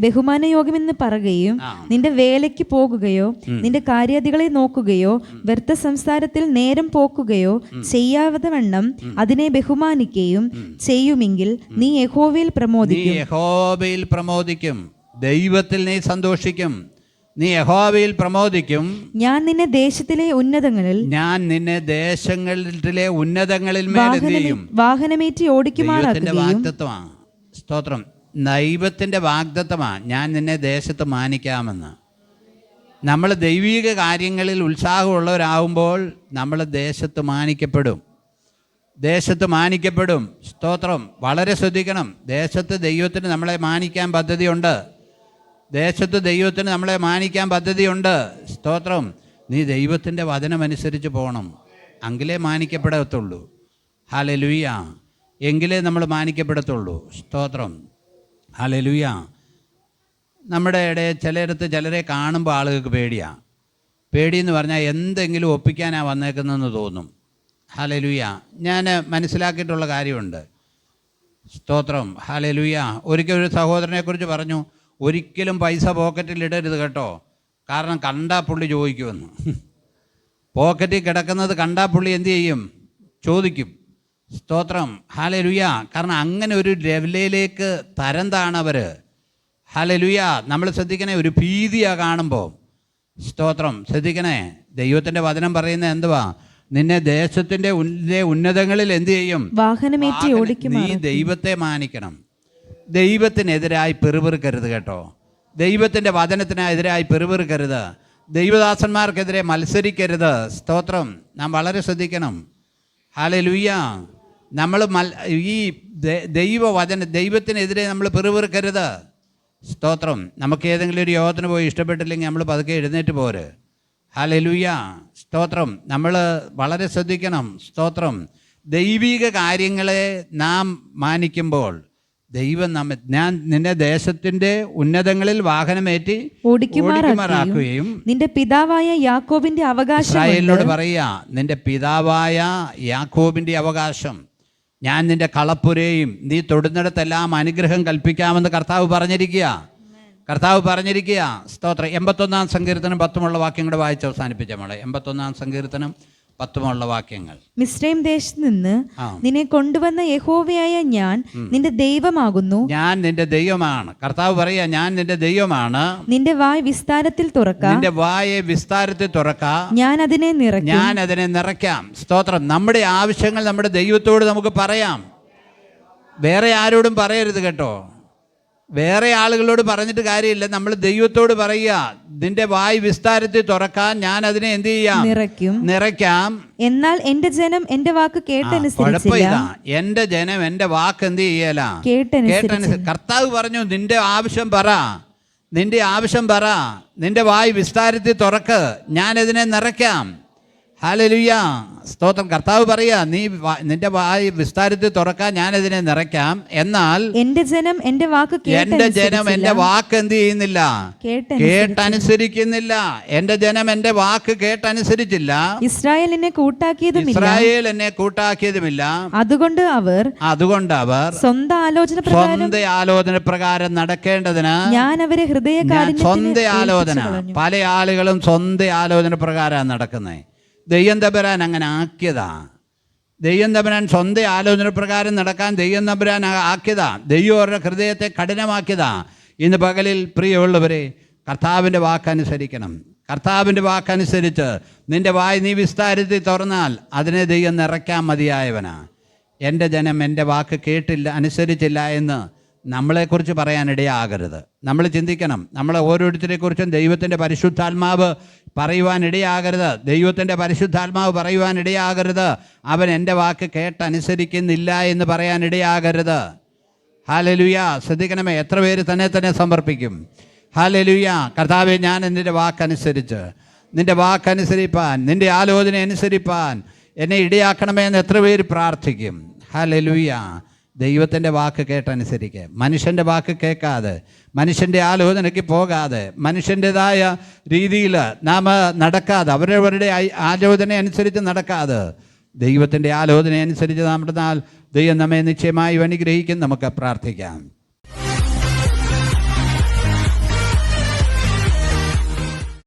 എന്ന് പറയുകയും നിന്റെ വേലയ്ക്ക് പോകുകയോ നിന്റെ കാര്യാദികളെ നോക്കുകയോ വ്യർത്ഥ സംസാരത്തിൽ നേരം പോക്കുകയോ ചെയ്യാതെ വണ്ണം അതിനെ ബഹുമാനിക്കുകയും ചെയ്യുമെങ്കിൽ നീ യഹോവയിൽ പ്രമോദിക്കും. യഹോബയിൽ പ്രമോദിക്കും. ദൈവത്തിൽ നീ സന്തോഷിക്കും. നീ യഹോവയിൽ പ്രമോദിക്കും. ഞാൻ നിന്നെ ദേശത്തിലെ ഉന്നതങ്ങളിൽ ഞാൻ നിന്നെ ദേശങ്ങളിലെ ഉന്നതങ്ങളിൽ വാഹനമേറ്റി വാഗ്ദത്വമാണ് സ്തോത്രം. ദൈവത്തിന്റെ വാഗ്ദത്വമാണ് ഞാൻ നിന്നെ ദേശത്ത് മാനിക്കാമെന്ന്. നമ്മൾ ദൈവിക കാര്യങ്ങളിൽ ഉത്സാഹമുള്ളവരാകുമ്പോൾ നമ്മൾ ദേശത്ത് മാനിക്കപ്പെടും. ദേശത്ത് മാനിക്കപ്പെടും. സ്തോത്രം. വളരെ ശ്രദ്ധിക്കണം. ദേശത്ത് ദൈവത്തിന് നമ്മളെ മാനിക്കാൻ പദ്ധതിയുണ്ട്. ദേശത്ത് ദൈവത്തിന് നമ്മളെ മാനിക്കാൻ പദ്ധതിയുണ്ട്. സ്തോത്രം. നീ ദൈവത്തിന്റെ വചനമനുസരിച്ച് പോകണം അങ്കിലേ മാനിക്കപ്പെടത്തുള്ളൂ. ഹാലലുയ്യ എങ്കിലേ നമ്മൾ മാനിക്കപ്പെടത്തുള്ളൂ. സ്തോത്രം. ഹാലലുയ്യ നമ്മുടെ ഇടയിൽ ചിലയിടത്ത് ചിലരെ കാണുമ്പോൾ ആളുകൾക്ക് പേടിയാണ് പേടിയെന്ന് പറഞ്ഞാൽ എന്തെങ്കിലും ഒപ്പിക്കാനാണ് വന്നേക്കുന്നതെന്ന് തോന്നും. ഹാലലുയ്യ ഞാൻ മനസ്സിലാക്കിയിട്ടുള്ള കാര്യമുണ്ട്. സ്തോത്രം. ഹാലലുയ്യ ഒരിക്കൽ ഒരു സഹോദരനെക്കുറിച്ച് പറഞ്ഞു. ഒരിക്കലും പൈസ പോക്കറ്റിൽ ഇടരുത് കേട്ടോ. കാരണം കണ്ടാ പുള്ളി ചോദിക്കുമെന്ന്. പോക്കറ്റിൽ കിടക്കുന്നത് കണ്ടാ പുള്ളി എന്തു ചെയ്യും? ചോദിക്കും. സ്തോത്രം. ഹാലലുയ കാരണം അങ്ങനെ ഒരു ലെവലിലേക്ക് തരം താണവർ ഹാലലുയ നമ്മൾ ശ്രദ്ധിക്കണേ ഒരു ഭീതിയാണ് കാണുമ്പോൾ സ്തോത്രം. ശ്രദ്ധിക്കണേ ദൈവത്തിന്റെ വചനം പറയുന്നത് എന്തുവാ? നിന്നെ ദേശത്തിന്റെ ഉന്നതങ്ങളിൽ എന്തു ചെയ്യും? വാഹനമേറ്റി വാഹന- ഓടിക്കും നീ ദൈവത്തെ മാനിക്കണം. ദൈവത്തിനെതിരായി പെറുപെറുക്കരുത് കേട്ടോ. ദൈവത്തിന്റെ വചനത്തിനെതിരായി പെറുപെറുക്കരുത്. ദൈവദാസന്മാർക്കെതിരെ മത്സരിക്കരുത്. സ്തോത്രം. നാം വളരെ ശ്രദ്ധിക്കണം. ഹാലലുയ്യ നമ്മൾ മൽ ഈ ദൈവവചന ദൈവത്തിനെതിരെ നമ്മൾ പെറുപെറുക്കരുത്. സ്തോത്രം. നമുക്ക് ഏതെങ്കിലും ഒരു യോഗത്തിന് പോയി ഇഷ്ടപ്പെട്ടില്ലെങ്കിൽ നമ്മൾ പതുക്കെ എഴുന്നേറ്റ് പോര്. ലുയ്യ സ്തോത്രം. നമ്മൾ വളരെ ശ്രദ്ധിക്കണം. സ്തോത്രം. ദൈവിക കാര്യങ്ങളെ നാം മാനിക്കുമ്പോൾ ദൈവം നമ്മ ഞാൻ നിന്റെ ദേശത്തിന്റെ ഉന്നതങ്ങളിൽ വാഹനമേറ്റി ഓടിക്കുമാറാക്കുകയും നിന്റെ പിതാവായ യാക്കോബിന്റെ അവകാശം ഇസ്രായേലിനോട് പറയുക നിന്റെ പിതാവായ യാക്കോബിന്റെ അവകാശം ഞാൻ നിന്റെ കളപ്പുരയും നീ തൊടുന്നിടത്തെല്ലാം അനുഗ്രഹം കൽപ്പിക്കാമെന്ന് കർത്താവ് പറഞ്ഞിരിക്കുക. കർത്താവ് പറഞ്ഞിരിക്കുക. സ്തോത്രം. എൺപത്തൊന്നാം സങ്കീർത്തനം പത്തുമുള്ള വാക്യങ്ങൾ വായിച്ച് അവസാനിപ്പിച്ച മോളെ. എൺപത്തൊന്നാം സങ്കീർത്തനം പത്തുമുള്ള വാക്യങ്ങൾ. മിസ്രൈം ദേശത്ത് നിന്ന് നിന്നെ കൊണ്ടുവന്ന യഹോവയായ ഞാൻ നിന്റെ ദൈവമാകുന്നു. ഞാൻ നിന്റെ ദൈവമാണ്. കർത്താവ് പറയാ ഞാൻ നിന്റെ ദൈവമാണ്. നിന്റെ വായ് വിസ്താരത്തിൽ തുറക്ക. നിന്റെ വായെ വിസ്താരത്തിൽ തുറക്ക. ഞാൻ അതിനെ നിറയ്ക്കും. ഞാൻ അതിനെ നിറയ്ക്കാം. സ്തോത്രം. നമ്മുടെ ആവശ്യങ്ങൾ നമ്മുടെ ദൈവത്തോട് നമുക്ക് പറയാം. വേറെ ആരോടും പറയരുത് കേട്ടോ. വേറെ ആളുകളോട് പറഞ്ഞിട്ട് കാര്യമില്ല. നമ്മൾ ദൈവത്തോട് പറയുക നിന്റെ വായ് വിസ്താരത്തിൽ തുറക്കാൻ ഞാൻ അതിനെ എന്ത് ചെയ്യാം? നിറയ്ക്കും. നിറയ്ക്കാം. എന്നാൽ എന്റെ ജനം എന്റെ വാക്ക് കേട്ടനുസരിച്ചില്ല. എന്റെ ജനം എന്റെ വാക്ക് എന്ത് ചെയ്യല? കേട്ടനുസരിച്ച്. കർത്താവ് പറഞ്ഞു നിന്റെ ആവശ്യം പറ. നിന്റെ ആവശ്യം പറ. നിന്റെ വായ് വിസ്താരത്തിൽ തുറക്ക്. ഞാൻ അതിനെ നിറയ്ക്കാം. ഹാലലുയ്യ സ്തോത്രം. കർത്താവ് പറയാ നീ നിന്റെ വായി വിസ്താരത്തിൽ തുറക്കാൻ ഞാൻ അതിനെ നിറയ്ക്കാം. എന്നാൽ എന്റെ ജനം എന്റെ വാക്ക് എന്റെ ജനം എന്റെ വാക്ക് എന്ത് ചെയ്യുന്നില്ല? കേട്ട കേട്ടനുസരിക്കുന്നില്ല. എന്റെ ജനം എന്റെ വാക്ക് കേട്ടനുസരിച്ചില്ല. ഇസ്രായേൽ എന്നെ കൂട്ടാക്കിയതുമില്ല. ഇസ്രായേൽ എന്നെ കൂട്ടാക്കിയതുമില്ല. അതുകൊണ്ട് അവർ അതുകൊണ്ട് അവർ സ്വന്തം ആലോചന സ്വന്തം ആലോചന പ്രകാരം നടക്കേണ്ടതിന് ഞാൻ അവരെ ഹൃദയ സ്വന്തം ആലോചന. പല ആളുകളും സ്വന്തം ആലോചന പ്രകാരമാണ് നടക്കുന്നത്. ദയ്യം തമ്പുരാൻ അങ്ങനെ ആക്കിയതാ. ദയ്യം തമ്പുരാൻ സ്വന്തം ആലോചന പ്രകാരം നടക്കാൻ ദയ്യം തമ്പുരാൻ ആക്കിയതാ. ദൈവം അവരുടെ ഹൃദയത്തെ കഠിനമാക്കിയതാ. ഇന്ന് പകലിൽ പ്രിയമുള്ളവരെ കർത്താവിന്റെ വാക്കനുസരിക്കണം. കർത്താവിന്റെ വാക്കനുസരിച്ച് നിന്റെ വായ് നീ വിസ്താരത്തിൽ തുറന്നാൽ അതിനെ ദൈവം നിറയ്ക്കാൻ മതിയായവനാ. എന്റെ ജനം എന്റെ വാക്ക് കേട്ടില്ല അനുസരിച്ചില്ല എന്ന് നമ്മളെക്കുറിച്ച് പറയാനിടയാകരുത് നമ്മൾ ചിന്തിക്കണം. നമ്മൾ ഓരോരുത്തരെക്കുറിച്ചും ദൈവത്തിന്റെ പരിശുദ്ധാത്മാവ് പറയുവാനിടയാകരുത്. ദൈവത്തിന്റെ പരിശുദ്ധാത്മാവ് പറയുവാനിടയാകരുത്. അവൻ എന്റെ വാക്ക് കേട്ടനുസരിക്കുന്നില്ല എന്ന് പറയാനിടയാകരുത്. ഹാലലുയ ശ്രദ്ധിക്കണമേ എത്ര പേര് തന്നെ തന്നെ സമർപ്പിക്കും. ഹാലലുയ കർത്താവെ ഞാൻ എന്റെ വാക്കനുസരിച്ച് നിന്റെ വാക്കനുസരിപ്പാൻ നിന്റെ ആലോചന അനുസരിപ്പാൻ എന്നെ ഇടയാക്കണമേ എന്ന് എത്ര പേര് പ്രാർത്ഥിക്കും. ഹാലലുയ ദൈവത്തിന്റെ വാക്ക് കേട്ടനുസരിക്കുക മനുഷ്യന്റെ വാക്ക് കേൾക്കാതെ മനുഷ്യന്റെ ആലോചനയ്ക്ക് പോകാതെ മനുഷ്യന്റെതായ രീതിയിൽ നാം നടക്കാതെ അവരവരുടെ ആലോചന അനുസരിച്ച് നടക്കാതെ ദൈവത്തിന്റെ ആലോചന അനുസരിച്ച് നമ്മുടെ നാൾ ദൈവം നമ്മെ നിശ്ചയമായി അനുഗ്രഹിക്കും നമുക്ക് പ്രാർത്ഥിക്കാം.